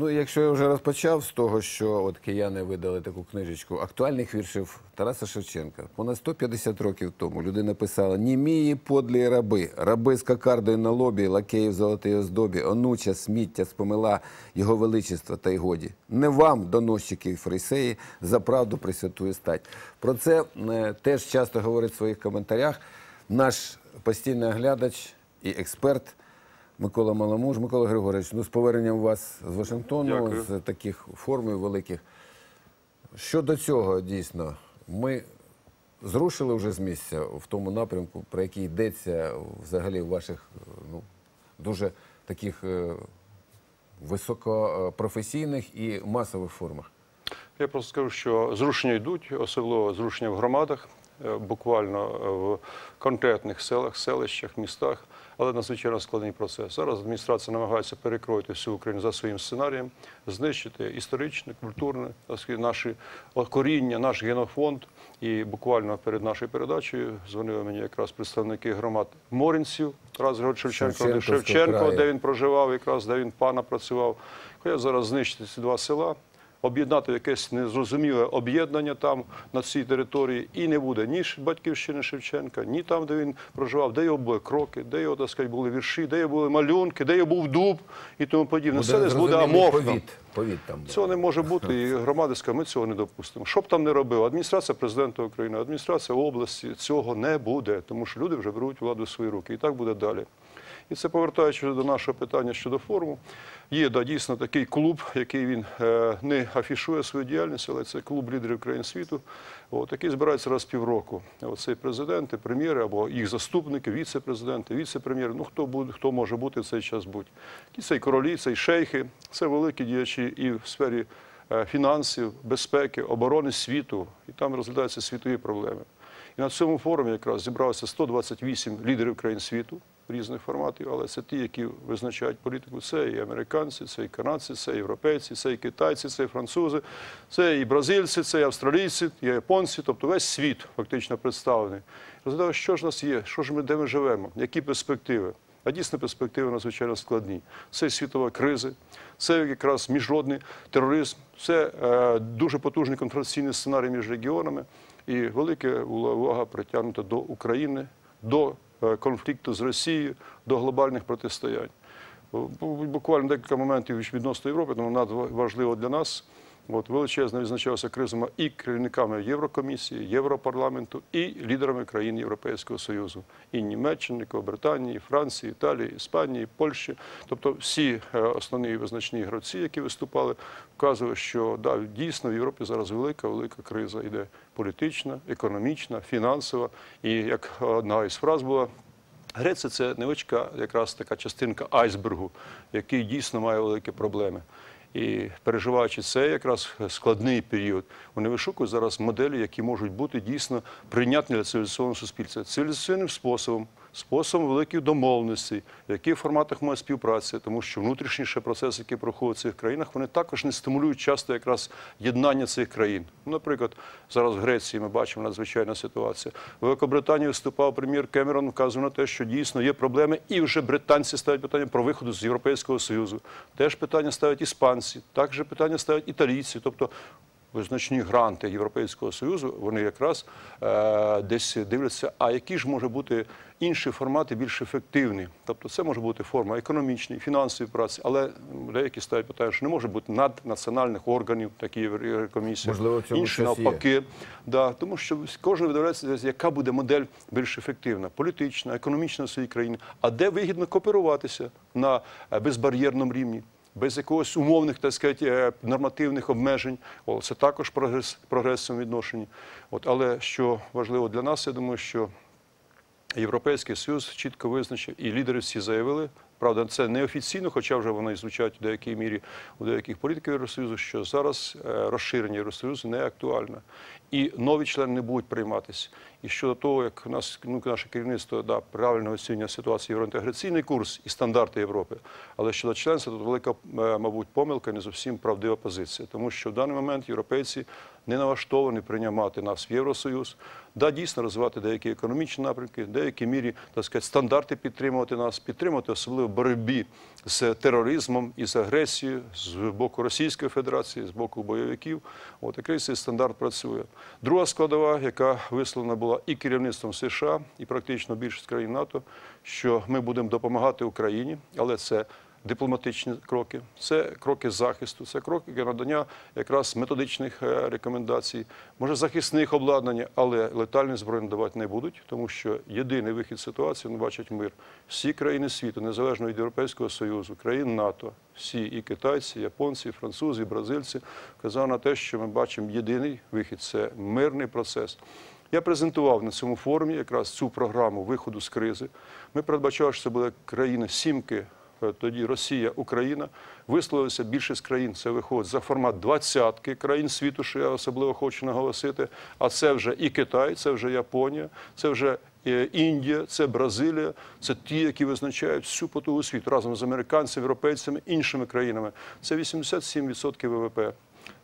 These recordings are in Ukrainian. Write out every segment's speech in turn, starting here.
Ну, якщо я вже розпочав з того, що от кияни видали таку книжечку актуальних віршів Тараса Шевченка. Понад 150 років тому людина писала «Німії подлі раби, раби з кокардою на лобі, лакеї в золотій оздобі, онуча, сміття, спомила його величество та й годі. Не вам, доносчики і фарисеї, за правду присвятує стать». Про це е, теж часто говорить в своїх коментарях наш постійний оглядач і експерт Микола Маламуж. Микола Григорович, ну з поверненням вас з Вашингтону, Дякую. з таких формів великих. Щодо цього, дійсно, ми зрушили вже з місця в тому напрямку, про який йдеться взагалі в ваших ну, дуже таких е, високопрофесійних і масових формах. Я просто скажу, що зрушення йдуть, особливо зрушення в громадах, е, буквально е, в конкретних селах, селищах, містах, але надзвичайно складний процес. Зараз адміністрація намагається перекроїти всю Україну за своїм сценарієм, знищити історичне, культурне, наші коріння, наш генофонд. І буквально перед нашою передачею дзвонили мені якраз представники громад Тарас Григорович Шевченко, Шевченко, де він проживав, якраз де він пана працював. Хотять зараз знищити ці два села, об'єднати якесь незрозуміле об'єднання там на цій території, і не буде ні батьківщини Шевченка, ні там, де він проживав, де його були кроки, де його так сказати, були вірші, де його були малюнки, де його був дуб і тому подібне. Все десь буде аморфно. повіт там. Цього не може бути, і громади скажуть, ми цього не допустимо. Що б там не робив, адміністрація президента України, адміністрація області, цього не буде, тому що люди вже беруть владу в свої руки. І так буде далі. І це повертаючись до нашого питання щодо форму. Є да, дійсно такий клуб, який він е, не афішує свою діяльність, але це клуб лідерів країн світу, от, який збирається раз в півроку. Оцей президенти, прем'єри або їх заступники, віце-президенти, віце-прем'єри, ну хто буде, хто може бути в цей час будь. І королі, це і шейхи, це великі діячі і в сфері е, фінансів, безпеки, оборони світу, і там розглядаються світові проблеми. І на цьому форумі якраз зібралося 128 лідерів країн світу різних форматів, але це ті, які визначають політику. Це і американці, це і канадці, це і європейці, це і китайці, це і французи, це і бразильці, це і австралійці, і японці, тобто весь світ фактично представлений. Розглядали, що ж у нас є, що ж ми, де ми живемо, які перспективи. А дійсно перспективи надзвичайно складні. Це світова криза, це якраз міжнародний тероризм, це е, дуже потужний конфронтаційний сценарій між регіонами і велика увага притягнута до України, до конфлікту з Росією, до глобальних протистоянь. Буквально декілька моментів відносно Європи, тому надважливо для нас. От величезно відзначалася кризами і керівниками Єврокомісії, Європарламенту, і лідерами країн Європейського Союзу, і Німеччини, і Британії, і Франції, Італії, Іспанії, Польщі. Тобто всі е, основні визначні гравці, які виступали, вказували, що да, дійсно в Європі зараз велика, велика криза йде політична, економічна, фінансова. І як одна із фраз була. Греція це невеличка якраз така частинка айсбергу, який дійсно має великі проблеми. І переживаючи цей якраз складний період, вони вишукують зараз моделі, які можуть бути дійсно прийнятні для цивілізованого суспільства. Цивілізаційним способом, способом великих домовленостей, в яких форматах має співпраця, тому що внутрішні ще процеси, які проходять в цих країнах, вони також не стимулюють часто якраз єднання цих країн. Ну, Наприклад, зараз в Греції ми бачимо надзвичайна ситуація. В Великобританії виступав прем'єр Кемерон, вказував на те, що дійсно є проблеми, і вже британці ставлять питання про виход з Європейського Союзу. Теж питання ставлять іспанці, також питання ставлять італійці. Тобто визначні гранти Європейського Союзу, вони якраз е, десь дивляться, а які ж може бути інші формати більш ефективні. Тобто це може бути форма економічної, фінансової праці, але деякі ставлять питання, що не може бути наднаціональних органів, такі цьому інші навпаки. Да, тому що кожен видивляється, яка буде модель більш ефективна, політична, економічна в своїй країні, а де вигідно кооперуватися на е, безбар'єрному рівні. Без якогось умовних, так сказати, е, нормативних обмежень, О, це також прогрес, прогрес відношенні. От, але що важливо для нас, я думаю, що Європейський Союз чітко визначив, і лідери всі заявили. Правда, це неофіційно, хоча вже вони звучать у деякій мірі у деяких політиків Євросоюзу, що зараз е, розширення Євросоюзу не актуальне. І нові члени не будуть прийматися. І щодо того, як нас ну, наше керівництво да, правильно оцінює ситуацію євроінтеграційний курс і стандарти Європи. Але щодо членства, тут велика, е, мабуть, помилка, не зовсім правдива позиція. Тому що в даний момент європейці не налаштовані приймати нас в Євросоюз. Да, дійсно розвивати деякі економічні напрямки, в деякій мірі так сказати, стандарти підтримувати нас, підтримувати особливо боротьбі з тероризмом і з агресією з боку Російської Федерації, з боку бойовиків. От такий цей стандарт працює. Друга складова, яка висловлена була і керівництвом США, і практично більшість країн НАТО, що ми будемо допомагати Україні, але це дипломатичні кроки, це кроки захисту, це кроки надання якраз методичних е, рекомендацій, може захисних обладнання, але летальні зброї надавати не будуть, тому що єдиний вихід з ситуації вони бачать мир. Всі країни світу, незалежно від Європейського Союзу, країн НАТО, всі і китайці, і японці, і французи, і бразильці вказали на те, що ми бачимо єдиний вихід це мирний процес. Я презентував на цьому форумі якраз цю програму виходу з кризи. Ми передбачали, що це буде країна сімки. Е, Тоді Росія, Україна висловилися більшість країн. Це виходить за формат двадцятки країн світу, що я особливо хочу наголосити. А це вже і Китай, це вже Японія, це вже е, Індія, це Бразилія. Це ті, які визначають всю потугу світу разом з американцями, європейцями, іншими країнами. Це 87% ВВП.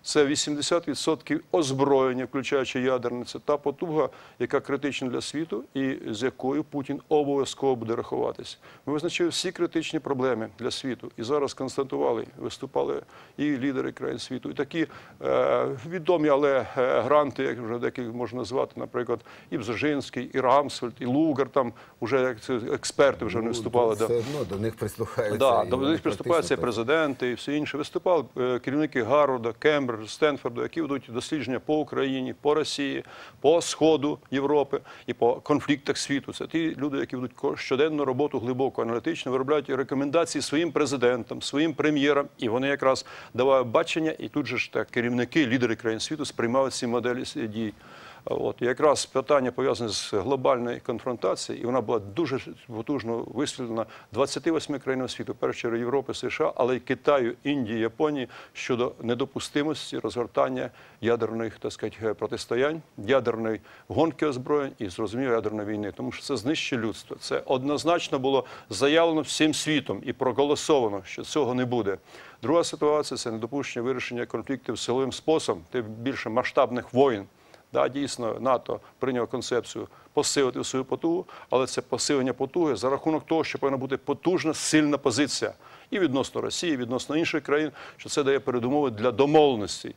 Це 80% озброєння, включаючи ядерне. Це та потуга, яка критична для світу, і з якою Путін обов'язково буде рахуватися. Ми визначили всі критичні проблеми для світу. І зараз констатували, виступали і лідери країн світу, і такі е, відомі, але е, гранти, як вже деякі можна назвати, наприклад, і Бзежинський, і Рамсфельд, і Лугар. Там вже як це експерти вже не виступали. Ну. Все одно до них прислухаються. Да, до них приступаються президенти, і всі інші. Виступали е, керівники Гарварда, Кембриджа, Стенфорду, які ведуть дослідження по Україні, по Росії, по Сходу Європи і по конфліктах світу. Це ті люди, які ведуть щоденну роботу глибоко аналітично, виробляють рекомендації своїм президентам, своїм прем'єрам, і вони якраз давають бачення, і тут же ж так керівники, лідери країн світу сприймають ці моделі дій. От якраз питання пов'язане з глобальною конфронтацією, і вона була дуже потужно висвітлена 28 країнам світу, чергу Європи, США, але й Китаю, Індії, Японії щодо недопустимості розгортання ядерних так сказати, протистоянь, ядерної гонки озброєнь і зрозуміло ядерної війни, тому що це знищує людство. Це однозначно було заявлено всім світом і проголосовано, що цього не буде. Друга ситуація це недопущення вирішення конфліктів силовим способом, тим більше масштабних воїн. Да, дійсно, НАТО прийняло концепцію посилити свою потугу, але це посилення потуги за рахунок того, що повинна бути потужна, сильна позиція і відносно Росії, і відносно інших країн, що це дає передумови для домовленості.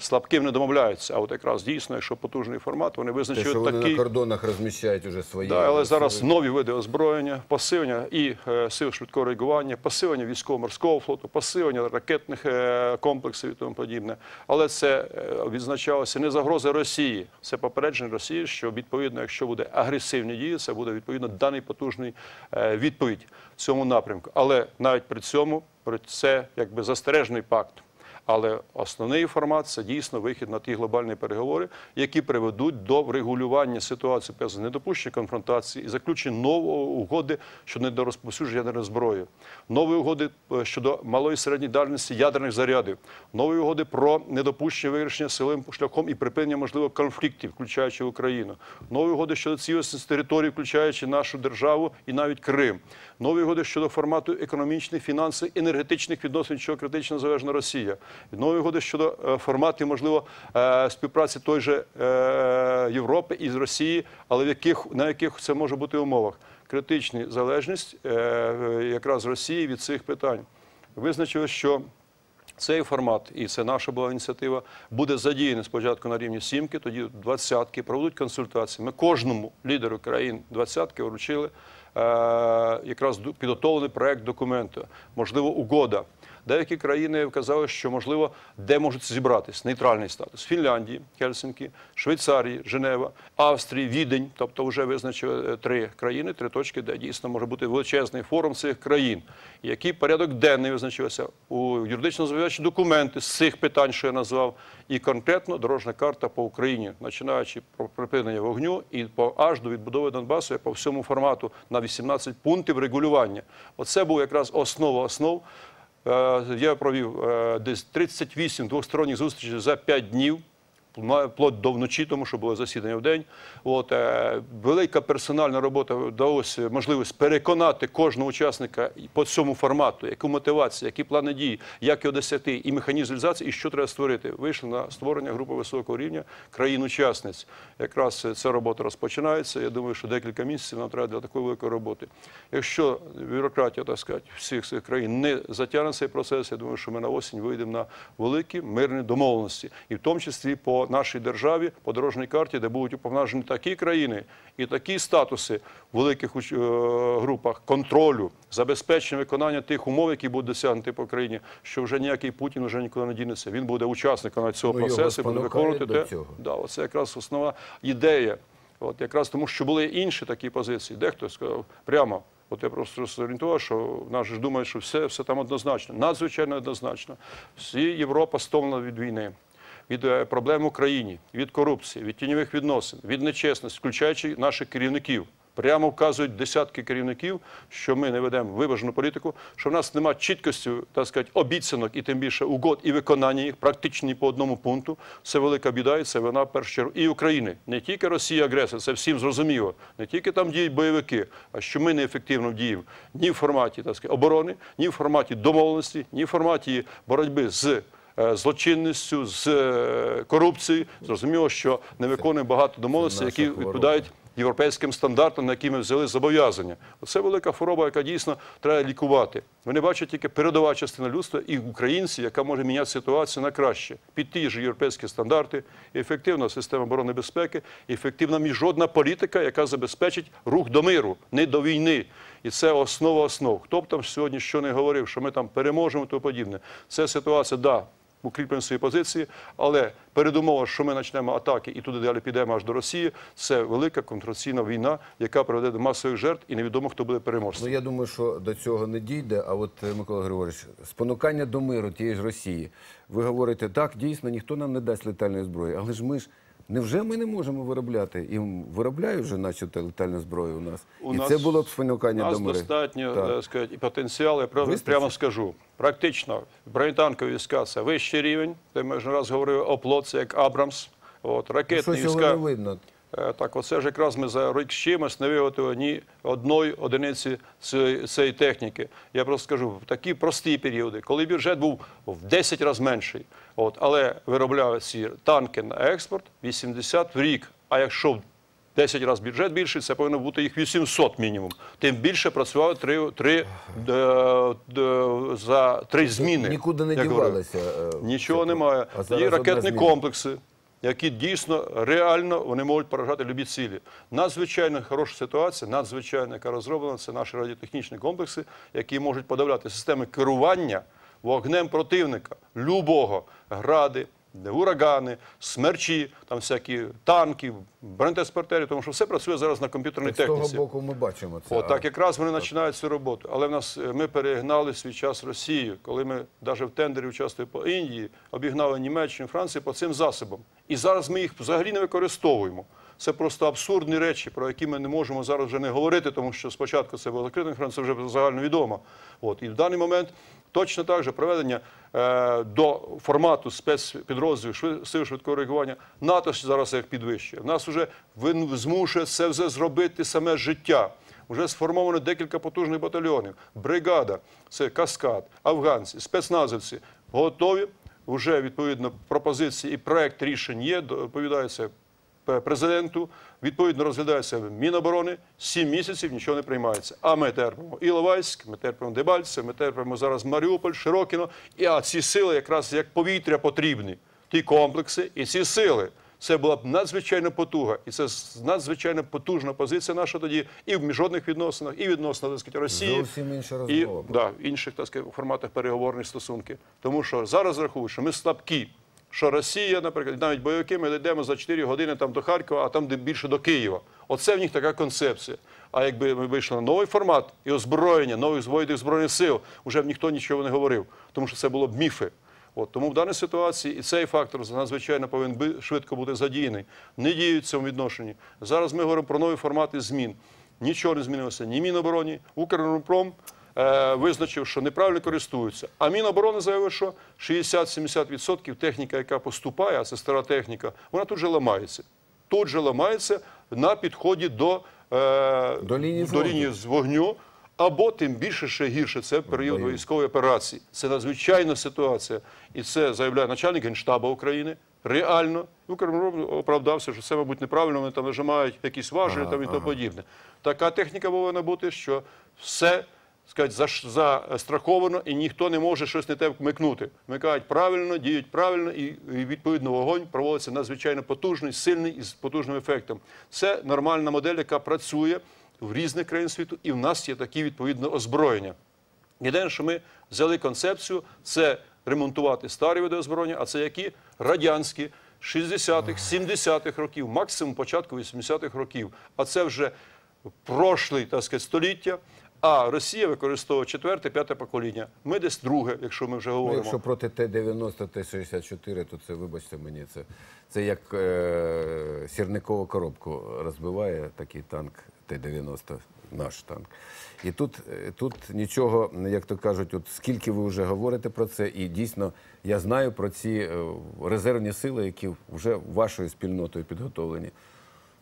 Слабким не домовляються, а от якраз дійсно, якщо потужний формат, вони Те, визначують що вони такий. на кордонах розміщають уже свої. Да, але зараз нові види озброєння, посилення і е, сил швидкого реагування, посилення військово-морського флоту, посилення ракетних е, комплексів і тому подібне. Але це е, відзначалося не загроза Росії, це попередження Росії, що відповідно, якщо буде агресивні дії, це буде відповідно даний потужний е, відповідь в цьому напрямку. Але навіть при цьому це якби застережний пакт. Але основний формат це дійсно вихід на ті глобальні переговори, які приведуть до врегулювання ситуації без недопущення конфронтації і заключення нової угоди щодо недорозповсюдження ядерної зброї, нової угоди е, щодо малої і середньої дальності ядерних зарядів, нової угоди про недопущення вирішення силовим шляхом і припинення можливих конфліктів, включаючи Україну, нові угоди щодо цілісності території, включаючи нашу державу і навіть Крим, нові угоди щодо формату економічних, фінансових, енергетичних відносин, від чого критично залежна Росія, нові угоди щодо е, форматів, можливо, е, співпраці той же е, Європи і з Росії, але в яких на яких це може бути умовах. Критична залежність якраз Росії від цих питань. Визначили, що цей формат, і це наша була ініціатива, буде задіяний спочатку на рівні сімки, тоді двадцятки, проведуть консультації. Ми кожному лідеру країн двадцятки вручили якраз підготовлений проект документу, можливо, угода. Деякі країни вказали, що можливо, де можуть зібратись нейтральний статус Фінляндії, Хельсинкі, Швейцарії, Женева, Австрії, Відень. Тобто, вже визначили е, три країни, три точки, де дійсно може бути величезний форум цих країн. Який порядок денний визначився у юридично зв'язаючі документи з цих питань, що я назвав, і конкретно дорожня карта по Україні, починаючи про припинення вогню і по аж до відбудови Донбасу і по всьому формату на 18 пунктів регулювання. Оце був якраз основа основ. Е, Я провів е, десь 38 двосторонніх зустрічей за 5 днів, вплоть до вночі, тому що було засідання в день. От, е, велика персональна робота вдалося можливість переконати кожного учасника по цьому формату, яку мотивацію, які плани дій, як його досягти, і механізм реалізації, і що треба створити. Вийшли на створення групи високого рівня країн-учасниць. Якраз ця робота розпочинається. Я думаю, що декілька місяців нам треба для такої великої роботи. Якщо бюрократія, так сказати, всіх цих країн не затягне цей процес, я думаю, що ми на осінь вийдемо на великі мирні домовленості, і в тому числі по нашій державі, по дорожній карті, де будуть уповноважені такі країни і такі статуси в великих е, групах контролю, забезпечення виконання тих умов, які будуть досягнуті по країні, що вже ніякий Путін вже нікуди не дінеться. Він буде учасником цього Ну, процесу, буде виконувати те. цього. Да, оце якраз основна ідея. От якраз тому, що були інші такі позиції. Дехто сказав прямо. От я просто зорієнтував, що в нас ж думають, що все, все там однозначно. Надзвичайно однозначно. Всі Європа стомлена від війни, від е, проблем в Україні, від корупції, від тіньових відносин, від нечесності, включаючи наших керівників. Прямо вказують десятки керівників, що ми не ведемо виважену політику, що в нас немає чіткості, так сказати, обіцянок і тим більше угод і виконання їх практично по одному пункту. Це велика біда, і це вона в першу чергу і України. Не тільки Росія агресор, це всім зрозуміло. Не тільки там діють бойовики, а що ми неефективно діємо ні в форматі так сказати, оборони, ні в форматі домовленості, ні в форматі боротьби з. Е, Злочинністю з е, корупцією зрозуміло, що не виконуємо багато домовленостей, які відповідають європейським стандартам, на які ми взяли зобов'язання. Це велика хвороба, яка дійсно треба лікувати. Вони бачать тільки передова частина людства і українці, яка може міняти ситуацію на краще під ті ж європейські стандарти, ефективна система оборони безпеки, ефективна міжнародна політика, яка забезпечить рух до миру, не до війни. І це основа основ. Хто б там сьогодні що не говорив, що ми там переможемо і тому подібне. Це ситуація, да, укріплюємо свої позиції, але передумова, що ми почнемо атаки і туди далі підемо аж до Росії, це велика контраційна війна, яка приведе до масових жертв, і невідомо, хто буде переможцем. Ну я думаю, що до цього не дійде. А от е, Микола Григорович, спонукання до миру тієї ж Росії. Ви говорите, так дійсно ніхто нам не дасть летальної зброї, але ж ми ж. Невже ми не можемо виробляти? І виробляють вже, наче летальну зброю у нас. У і нас- це було б спонукання У нас до миру. достатньо Так. так. сказати, і потенціал, я прямо, прямо скажу. Практично бронетанкові війська це вищий рівень, Ти ми вже раз говорили, оплот, це як Абрамс. От, Ну, ракетні ну, війська. не видно. Е, Так, оце ж якраз ми за рік з чимось не виготовили ні одної одиниці цієї, техніки. Я просто скажу, в такі прості періоди, коли бюджет був в 10 разів менший, от, але виробляли ці танки на експорт 80 в рік. А якщо в 10 разів бюджет більший, це повинно бути їх 800 мінімум. Тим більше працювали три, три, е, е, за три зміни. Нікуди не дівалися. е, Нічого немає. Є ракетні комплекси, які дійсно реально вони можуть поражати любі цілі. Надзвичайно хороша ситуація, надзвичайно, яка розроблена, це наші радіотехнічні комплекси, які можуть подавляти системи керування вогнем противника, любого, гради. Урагани, смерчі, там всякі танки, бронетранспортери, тому що все працює зараз на комп'ютерній техніці. з того боку ми бачимо це. От так якраз вони починають цю роботу. Але в нас е, ми перегнали свій час Росію, коли ми навіть в тендері участвували по Індії, обігнали Німеччину, Францію по цим засобам. І зараз ми їх взагалі не використовуємо. Це просто абсурдні речі, про які ми не можемо зараз вже не говорити, тому що спочатку це було закритим фронт, це вже загальновідомо. От і в даний момент точно так же проведення е, до формату спецпідрозділів шви- сил швидкого реагування НАТО зараз їх підвищує. В нас вже змушує це все зробити саме життя. Вже сформовано декілька потужних батальйонів. Бригада, це каскад, афганці, спецназовці готові. Вже відповідно пропозиції і проект рішень є. Доповідається президенту. Відповідно розглядається Міноборони. Сім місяців нічого не приймається. А ми терпимо Іловайськ, ми терпимо Дебальце, ми терпимо зараз Маріуполь, Широкіно. І а ці сили якраз як повітря потрібні. Ті комплекси і ці сили. Це була б надзвичайно потуга, і це надзвичайно потужна позиція наша тоді і в міжнародних відносинах, і відносно так сказати, Росії. Зовсім інша і розмова. да, в інших так сказати, форматах переговорних стосунків. Тому що зараз рахують, що ми слабкі. Що Росія, наприклад, навіть бойовики, ми йдемо за 4 години там до Харкова, а там де більше до Києва. Оце в них така концепція. А якби ми вийшли на новий формат і озброєння нових збройних збройних сил, вже б ніхто нічого не говорив, тому що це було б міфи. От, тому в даній ситуації і цей фактор надзвичайно повинен швидко бути задіяний. Не діють в цьому відношенні. Зараз ми говоримо про нові формати змін. Нічого не змінилося ні Мінобороні, Укрпром, е, визначив, що неправильно користуються. А Міноборони заявив, що 60-70% техніка, яка поступає, а це стара техніка, вона тут же ламається. Тут же ламається на підході до, е, До лінії до лінії з вогню. Або тим більше ще гірше, це період військової операції. Це надзвичайна ситуація. І це заявляє начальник Генштабу України. Реально, Укрмроб оправдався, що це, мабуть, неправильно, вони там нажимають якісь важелі там і тому подібне. Така техніка повинна бути, що все сказать, заш- застраховано і ніхто не може щось не те вмикнути. Вмикають правильно, діють правильно, і, і відповідно вогонь проводиться надзвичайно потужний, сильний і з потужним ефектом. Це нормальна модель, яка працює в різних країн світу, і в нас є такі відповідно озброєння. Єдине, що ми взяли концепцію, це ремонтувати старі види озброєння, а це які радянські 60-х, 70-х років, максимум початку 80-х років. А це вже прошлий, так сказати, століття. А Росія використовує четверте, п'яте покоління. Ми десь друге, якщо ми вже Ну, говоримо. якщо проти Т-90, Т-64, то це, вибачте мені, це, це як е, сірникову коробку розбиває такий танк Т-90, наш танк. І тут, е, тут нічого, як то кажуть, от скільки ви вже говорите про це, і дійсно я знаю про ці е, резервні сили, які вже вашою спільнотою підготовлені.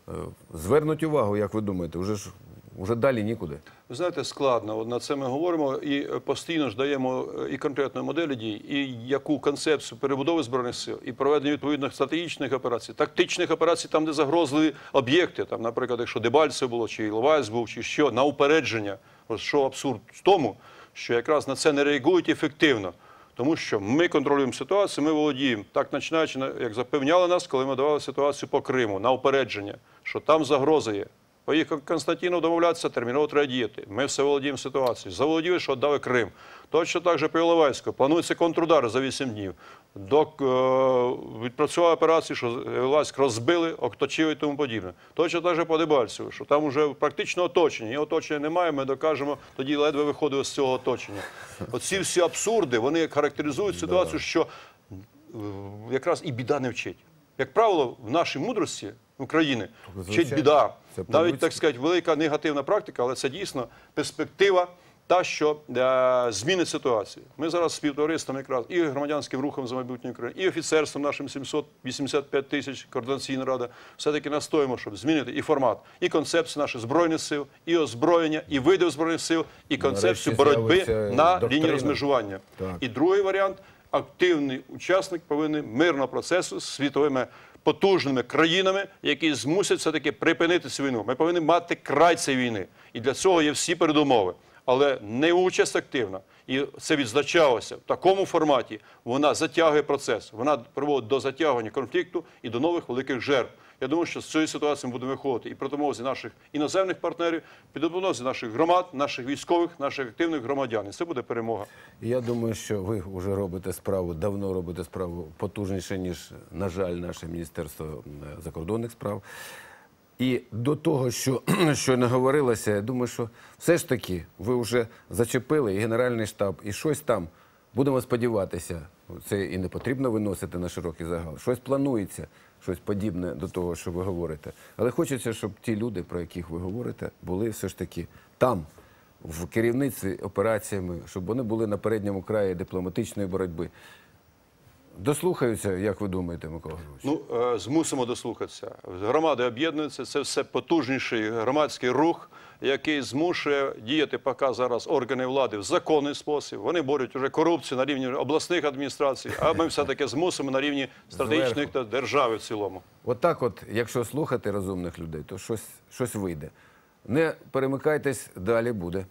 Е, Звернуть увагу, як ви думаєте, вже ж вже далі нікуди. Ви знаєте, складно. На це ми говоримо і е, постійно ж даємо е, і конкретної моделі дій, і яку концепцію перебудови збройних сил, і проведення відповідних стратегічних операцій, тактичних операцій, там, де загрозливі об'єкти, там, наприклад, якщо Дебальце було, чи Іловайськ був, чи що, на упередження. Що абсурд в тому, що якраз на це не реагують ефективно. Тому що ми контролюємо ситуацію, ми володіємо. Так починаючи, як запевняли нас, коли ми давали ситуацію по Криму на упередження, що там загроза є. Поїхав Константинов домовлятися, терміново треба діяти. Ми все володіємо ситуацією. Заволоділи, що віддали Крим. Точно так же по Іловайську. Планується контрудар за 8 днів. До, е, відпрацювали операції, що Іловайськ розбили, оточили і тому подібне. Точно так же по Дебальцеву, що там вже практично оточення. І оточення немає, ми докажемо, тоді ледве виходили з цього оточення. Оці всі абсурди, вони характеризують ситуацію, що е, якраз і біда не вчить. Як правило, в нашій мудрості України вчить біда. Це Навіть так сказати, велика негативна практика, але це дійсно перспектива. Та, що е, змінить ситуацію. Ми зараз з співтовариством якраз і громадянським рухом за майбутнє України, і офіцерством нашим 785 тисяч координаційна рада, все-таки настоїмо, щоб змінити і формат, і концепцію наших збройних сил, і озброєння, і види збройних сил, і концепцію боротьби на доктрина. лінії розмежування. Так. І другий варіант активний учасник повинен мирного процесу з світовими потужними країнами, які змусять все-таки припинити цю війну. Ми повинні мати край цієї війни. І для цього є всі передумови. Але не участь активна, і це відзначалося в такому форматі. Вона затягує процес, вона приводить до затягування конфлікту і до нових великих жертв. Я думаю, що з цієї ситуації ми будемо виходити і при допомозі наших іноземних партнерів, при допомозі наших громад, наших військових, наших активних громадян. І це буде перемога. Я думаю, що ви вже робите справу, давно робите справу потужніше, ніж, на жаль, наше Міністерство закордонних справ. І до того, що, що не говорилося, я думаю, що все ж таки ви вже зачепили і Генеральний штаб, і щось там. Будемо сподіватися, це і не потрібно виносити на широкий загал. Щось планується, щось подібне до того, що ви говорите. Але хочеться, щоб ті люди, про яких ви говорите, були все ж таки там, в керівництві операціями, щоб вони були на передньому краї дипломатичної боротьби. Дослухаються, як ви думаєте, Микола Григорович? Ну, е, змусимо дослухатися. Громади об'єднуються, це все потужніший громадський рух, який змушує діяти поки зараз органи влади в законний спосіб. Вони борють уже корупцію на рівні обласних адміністрацій, а ми все-таки змусимо на рівні стратегічних та держави в цілому. Отак, от, якщо слухати розумних людей, то щось, щось вийде. Не перемикайтесь, далі буде.